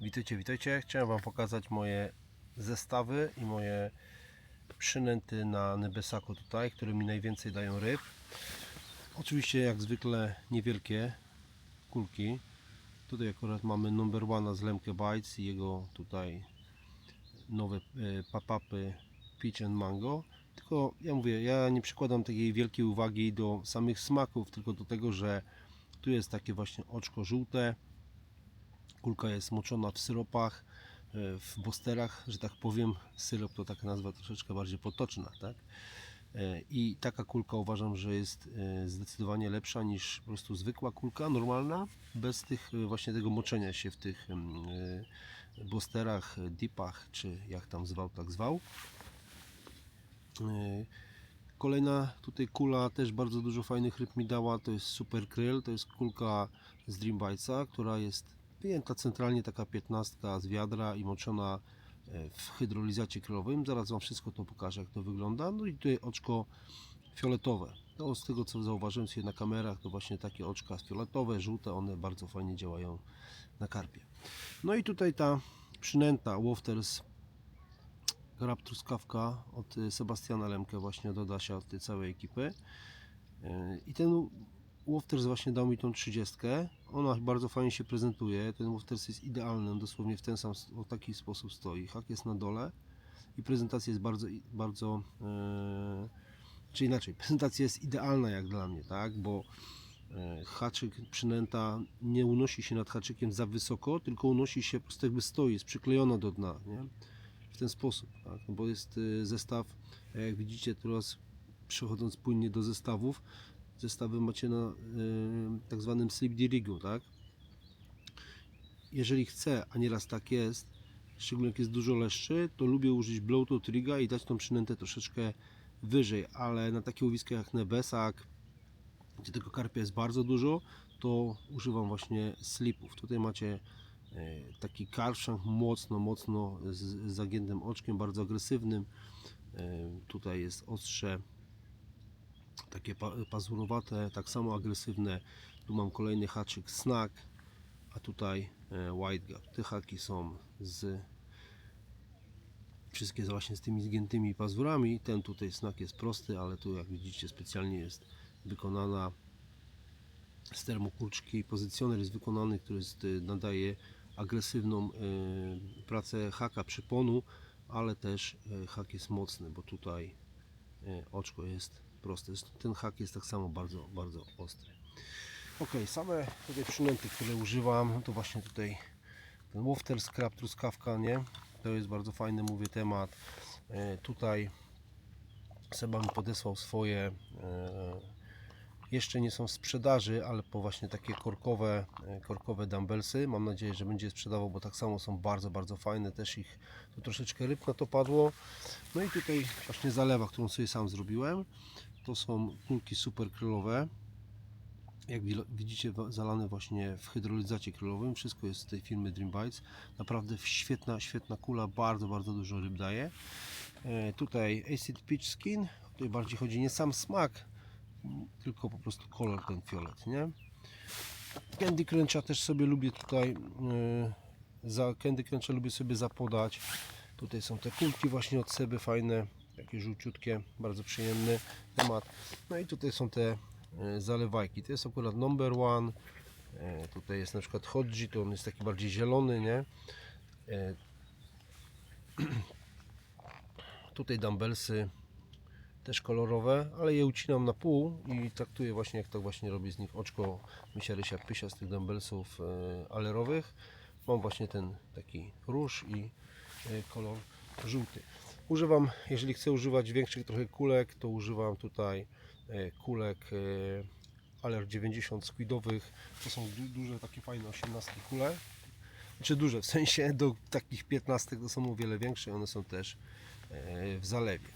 Witajcie, witajcie. Chciałem Wam pokazać moje zestawy i moje przynęty na Nebesaku tutaj, które mi najwięcej dają ryb. Oczywiście jak zwykle niewielkie kulki. Tutaj akurat mamy number one z Lemke Bites i jego tutaj nowe e, papapy Peach and Mango. Tylko ja mówię, ja nie przykładam takiej wielkiej uwagi do samych smaków, tylko do tego, że tu jest takie właśnie oczko żółte, kulka jest moczona w syropach, e, w bosterach, że tak powiem. Syrop to taka nazwa troszeczkę bardziej potoczna, tak? E, I taka kulka uważam, że jest e, zdecydowanie lepsza niż po prostu zwykła kulka normalna, bez tych właśnie tego moczenia się w tych bosterach, dipach, czy jak tam zwał, tak zwał. Kolejna tutaj kula też bardzo dużo fajnych ryb mi dała, to jest Super Krill, to jest kulka z Dream Bitesa, która jest wyjęta centralnie, taka piętnastka z wiadra i moczona e, w hydrolizacie krylowym. Zaraz Wam wszystko to pokażę, jak to wygląda. No i tutaj oczko fioletowe. No, z tego co zauważyłem sobie na kamerach, to właśnie takie oczka fioletowe, żółte, one bardzo fajnie działają na karpie. No i tutaj ta przynęta Wofters Grab truskawka od y, Sebastiana Lemke właśnie od Adasia, od tej całej ekipy. Y, I ten Wofters właśnie dał mi tą 30. Ona bardzo fajnie się prezentuje. Ten Wofters jest idealny, on dosłownie w ten sam, w taki sposób stoi. Hak jest na dole i prezentacja jest bardzo, bardzo yy, czy inaczej, prezentacja jest idealna jak dla mnie, tak, bo e, haczyk, przynęta nie unosi się nad haczykiem za wysoko, tylko unosi się po prostu jakby stoi, jest przyklejona do dna, nie? w ten sposób, tak? no bo jest y, zestaw, jak widzicie teraz przechodząc płynnie do zestawów, zestawy macie na tak zwanym slip rigu, tak? Jeżeli chcę, a nieraz tak jest, szczególnie jak jest dużo leszczy, to lubię użyć blow to triga i dać tą przynętę troszeczkę wyżej, ale na takie łowiska jak Nebesak, gdzie tego karpia jest bardzo dużo, to używam właśnie slipów. Tutaj macie e, taki karszank mocno, mocno z z zagiętym oczkiem, bardzo agresywnym. E, Tutaj jest ostrze takie pa- pazurowate, tak samo agresywne. Tu mam kolejny haczyk snack, a tutaj e, white gap. Te haki są z wszystkie właśnie z tymi zgiętymi pazurami. Ten tutaj snack jest prosty, ale tu jak widzicie specjalnie jest wykonana z termokurczki. Pozycjoner jest wykonany, który jest, nadaje agresywną y, pracę haka przyponu, ale też y, hak jest mocny, bo tutaj oczko jest proste. Ten hak jest tak samo bardzo, bardzo ostry. Ok, same tutaj przynęty, które używam, to właśnie tutaj ten Wofter Scrap truskawka, nie? To jest bardzo fajny, mówię, temat. E, Tutaj Seba mi podesłał swoje e, jeszcze nie są w sprzedaży, ale po właśnie takie korkowe, e, korkowe dumbbellsy. Mam nadzieję, że będzie je sprzedawał, bo tak samo są bardzo, bardzo fajne. Też ich tu troszeczkę ryb na to padło. No i tutaj właśnie zalewa, którą sobie sam zrobiłem. To są kulki super krylowe. Jak wi- widzicie, zalane właśnie w hydrolizacie krylowym. Wszystko jest z tej firmy Dream Bites. Naprawdę świetna, świetna kula. Bardzo, bardzo dużo ryb daje. E, Tutaj Acid Peach Skin. Tutaj bardziej chodzi nie sam smak, tylko po prostu kolor ten fiolet, nie? Candy Cruncha też sobie lubię tutaj yy, za Candy lubię sobie zapodać. Tutaj są te kulki właśnie od Seby fajne, takie żółciutkie, bardzo przyjemny temat. No i tutaj są te yy, zalewajki. To jest akurat number one. Yy, tutaj jest na przykład Hodji, to on jest taki bardziej zielony, nie? Yy, tutaj dumbbellsy też kolorowe, ale je ucinam na pół i traktuję właśnie jak to właśnie robię z nich oczko misia rysia pysia z tych dumbbellsów e, alerowych. Mam właśnie ten taki róż i e, kolor żółty. Używam, jeżeli chcę używać większych trochę kulek, to używam tutaj e, kulek Aler 90 squidowych. To są du- duże, takie fajne 18 kule. Czy duże, w sensie do takich 15 to są o wiele większe, one są też w zalewie.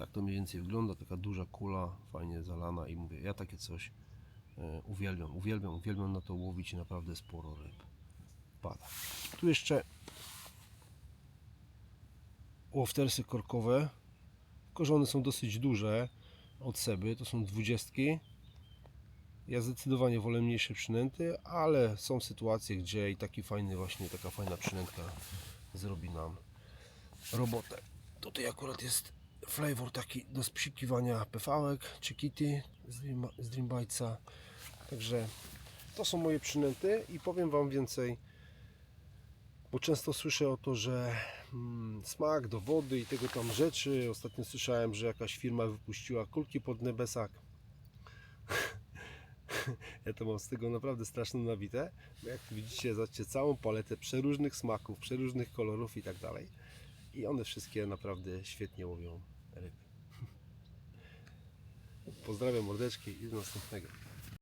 Tak to mniej więcej wygląda, taka duża kula, fajnie zalana i mówię, ja takie coś e, uwielbiam, uwielbiam, uwielbiam na to łowić i naprawdę sporo ryb pada. Tu jeszcze łoftersy korkowe, tylko że one są dosyć duże od Seby, to są dwudziestki. Ja zdecydowanie wolę mniejsze przynęty, ale są sytuacje, gdzie i taki fajny właśnie, taka fajna przynętka zrobi nam robotę. Tutaj akurat jest flavor taki do spsikiwania pefałek czy kitty z, Dream. Także to są moje przynęty i powiem Wam więcej, bo często słyszę o to, że mm, smak do wody i tego tam rzeczy. Ostatnio słyszałem, że jakaś firma wypuściła kulki pod nebesak. Ja to mam z tego naprawdę straszną nawitę, jak widzicie, zobaczcie całą paletę przeróżnych smaków, przeróżnych kolorów i tak dalej. I one wszystkie naprawdę świetnie łowią Pozdrawiam mordeczki i do następnego.